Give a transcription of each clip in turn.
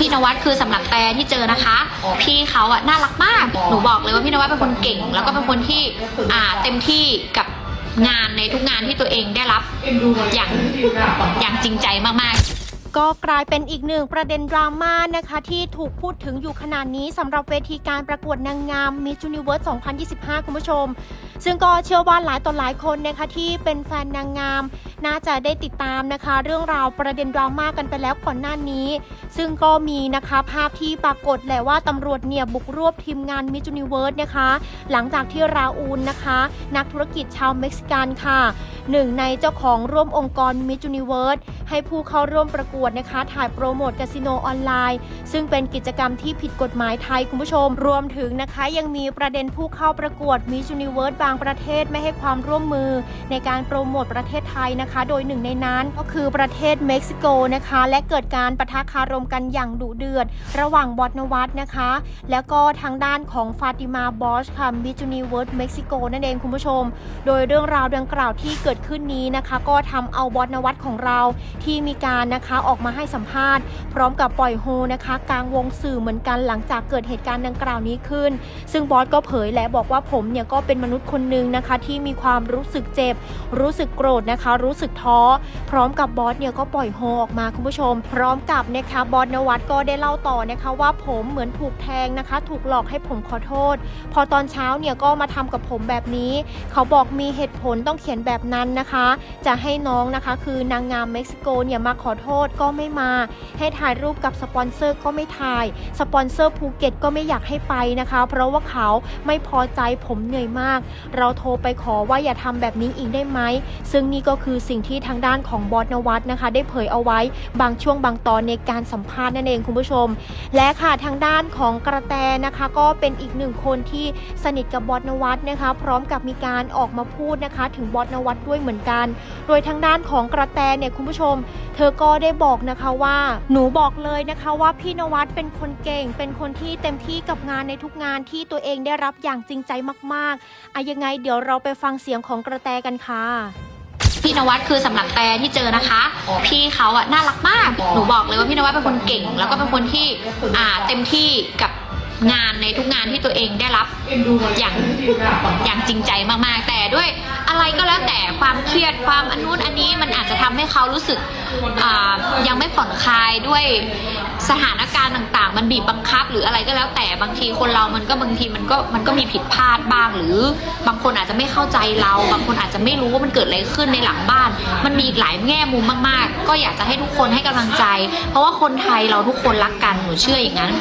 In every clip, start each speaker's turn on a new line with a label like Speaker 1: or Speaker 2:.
Speaker 1: พี่นวัดคือสำหรับแต่ที่เจอนะคะ พี่เขาอะน่ารักมาก หนูบอกเลยว่าพี่นวัดเป็นคนเก่ง แล้วก็เป็นคนที่อ่าเต็มที่กับงานในทุกงานที่ตัวเองได้รับอย่างอย่างจริงใจมากๆ
Speaker 2: ก็กลายเป็นอีกหนึ่งประเด็นดราม่านะคะ ที่ถูกพูดถึงอยู่ขนาดนี้สำหรับเวทีการประกวดนางงาม Miss Universe 2025 คุณผู้ชม ซึ่งก็เชื่อว่าหลายต่อหลายคนนะคะที่เป็นแฟนนางงาม น่าจะได้ติดตามนะคะ เรื่องราวประเด็นดราม่ากันไปแล้วก่อนหน้านี้ ซึ่งก็มีนะคะภาพที่ปรากฏแหละว่าตำรวจเนี่ยบุกรวบทีมงาน Miss Universe นะคะ หลังจากที่ราอูลนะคะ นักธุรกิจชาวเม็กซิกันค่ะหนึ่งในเจ้าของร่วมองค์กร Miss Universe ให้ผู้เข้าร่วมประกวดนะคะ ถ่ายโปรโมทคาสิโนออนไลน์ ซึ่งเป็นกิจกรรมที่ผิดกฎหมายไทยคุณผู้ชม รวมถึงนะคะ ยังมีประเด็นผู้เข้าประกวด Miss Universe บาางประเทศไม่ให้ความร่วมมือในการโปรโมทประเทศไทยนะคะ โดยหนึ่งในนั้นก็คือประเทศเม็กซิโกนะคะ และเกิดการปะทะคารมกันอย่างดุเดือด ระหว่างบอสนวัตนะคะ แล้วก็ทางด้านของฟาติมาบอชค่ะ Miss Universe เม็กซิโกนั่นเองคุณผู้ชม โดยเรื่องราวดังกล่าวที่เกิดขึ้นนี้นะคะ ก็ทำเอาบอสนวัตของเราที่มีการนะคะออกมาให้สัมภาษณ์ พร้อมกับปล่อยโฮนะคะกลางวงสื่อเหมือนกันหลังจากเกิดเหตุการณ์ดังกล่าวนี้ขึ้น ซึ่งบอสก็เผยและบอกว่าผมเนี่ยก็เป็นมนุษย์คนหนึ่งนะคะที่มีความรู้สึกเจ็บ รู้สึกโกรธนะคะ รู้สึกท้อ พร้อมกับบอสเนี่ยก็ปล่อยโฮออกมาคุณผู้ชม พร้อมกับนะคะบอสนวัตก็ได้เล่าต่อนะคะว่าผมเหมือนถูกแทงนะคะ ถูกหลอกให้ผมขอโทษ พอตอนเช้าเนี่ยก็มาทำกับผมแบบนี้ เขาบอกมีเหตุผลต้องเขียนแบบนั้นนะคะ จะให้น้องนะคะ คือนางงามเม็กซิโกเนี่ยมาขอโทษก็ไม่มา ให้ถ่ายรูปกับสปอนเซอร์ก็ไม่ถ่าย สปอนเซอร์ภูเก็ตก็ไม่อยากให้ไปนะคะ เพราะว่าเขาไม่พอใจผมเหนื่อยมากเราโทรไปขอว่าอย่าทำแบบนี้อีกได้ไหม ซึ่งนี่ก็คือสิ่งที่ทางด้านของบอสนวัตนะคะ ได้เผยเอาไว้บางช่วงบางตอนในการสัมภาษณ์นั่นเองคุณผู้ชม และค่ะทางด้านของกระแตนะคะ ก็เป็นอีกหนึ่งคนที่สนิทกับบอสนวัตนะคะ พร้อมกับมีการออกมาพูดนะคะ ถึงบอสนวัตด้วยเหมือนกัน โดยทางด้านของกระแตเนี่ยคุณผู้ชม เธอก็ได้บอกนะคะว่า หนูบอกเลยนะคะว่าพี่นวัดเป็นคนเก่ง เป็นคนที่เต็มที่กับงานในทุกงานที่ตัวเองได้รับอย่างจริงใจมากๆอะยังไง เดี๋ยวเราไปฟังเสียงของกระแตกันค่ะ
Speaker 1: พี่นวัดคือสำหรับแต่ที่เจอนะคะ พี่เขาอะน่ารักมาก หนูบอกเลยว่าพี่นวัดเป็นคนเก่ง แล้วก็เป็นคนที่อ่าเต็มที่กับ งานในทุกงานที่ตัวเองได้รับอย่างอย่างจริงใจมากๆ แต่ด้วยอะไรก็แล้วแต่ความเครียดความอันนู้นอันนี้มันอาจจะทำให้เขารู้สึกยังไม่ผ่อนคลายด้วยสถานการณ์ต่างๆ มันบีบบังคับ หรืออะไรก็แล้วแต่บางทีคนเรามันก็บางทีมันก็มันก็มีผิดพลาดบ้าง หรือบางคนอาจจะไม่เข้าใจเรา บางคนอาจจะไม่รู้ว่ามันเกิดอะไรขึ้นในหลังบ้าน มันมีอีกหลายแง่มุมมาก ๆ ก็อยากจะให้ทุกคนให้กำลังใจ เพราะว่าคนไทยเราทุกคนรักกันหนูเชื่ออย่างนั้น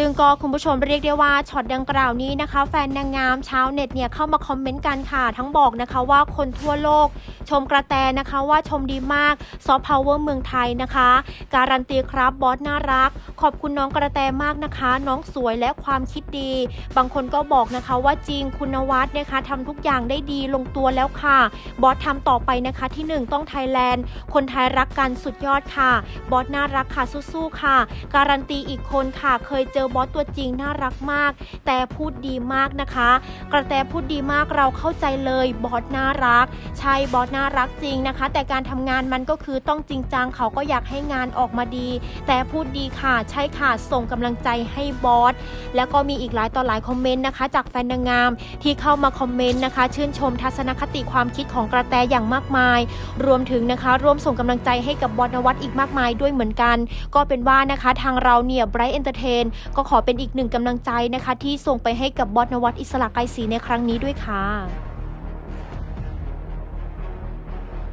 Speaker 2: ซึ่งก็คุณผู้ชมเรียกได้ว่าช็อตดังกล่าวนี้นะคะ แฟนนางงามชาวเน็ตเนี่ยเข้ามาคอมเมนต์กันค่ะ ทั้งบอกนะคะว่าคนทั่วโลก ชมกระแตนะคะว่าชมดีมากซอฟต์พาวเวอร์เมืองไทยนะคะ การันตีครับบอสน่ารัก ขอบคุณน้องกระแตมากนะคะ น้องสวยและความคิดดี บางคนก็บอกนะคะว่าจริงคุณวัดนะคะทำทุกอย่างได้ดีลงตัวแล้วค่ะ บอสทำต่อไปนะคะที่หนึ่งต้องไทยแลนด์ คนไทยรักกันสุดยอดค่ะ บอสน่ารักค่ะสู้ๆค่ะ การันตีอีกคนค่ะเคยเจอบอสตัวจริงน่ารักมาก แต่พูดดีมากนะคะ กระแตพูดดีมากเราเข้าใจเลยบอสน่ารัก ใช่บอสน่ารักจริงนะคะ แต่การทำงานมันก็คือต้องจริงจังเขาก็อยากให้งานออกมาดี แต่พูดดีค่ะ ใช่ค่ะส่งกำลังใจให้บอสแล้วก็มีอีกหลายต่อหลายคอมเมนต์นะคะ จากแฟนนางงามที่เข้ามาคอมเมนต์นะคะ ชื่นชมทัศนคติความคิดของกระแตอย่างมากมาย รวมถึงนะคะ ร่วมส่งกำลังใจให้กับบอสนวัตอีกมากมายด้วยเหมือนกัน ก็เป็นว่านะคะทางเราเนี่ย Bright Entertain ก็ขอเป็นอีกหนึ่งกำลังใจนะคะ ที่ส่งไปให้กับบอสนวัตอิสระไกรศรีในครั้งนี้ด้วยค่ะ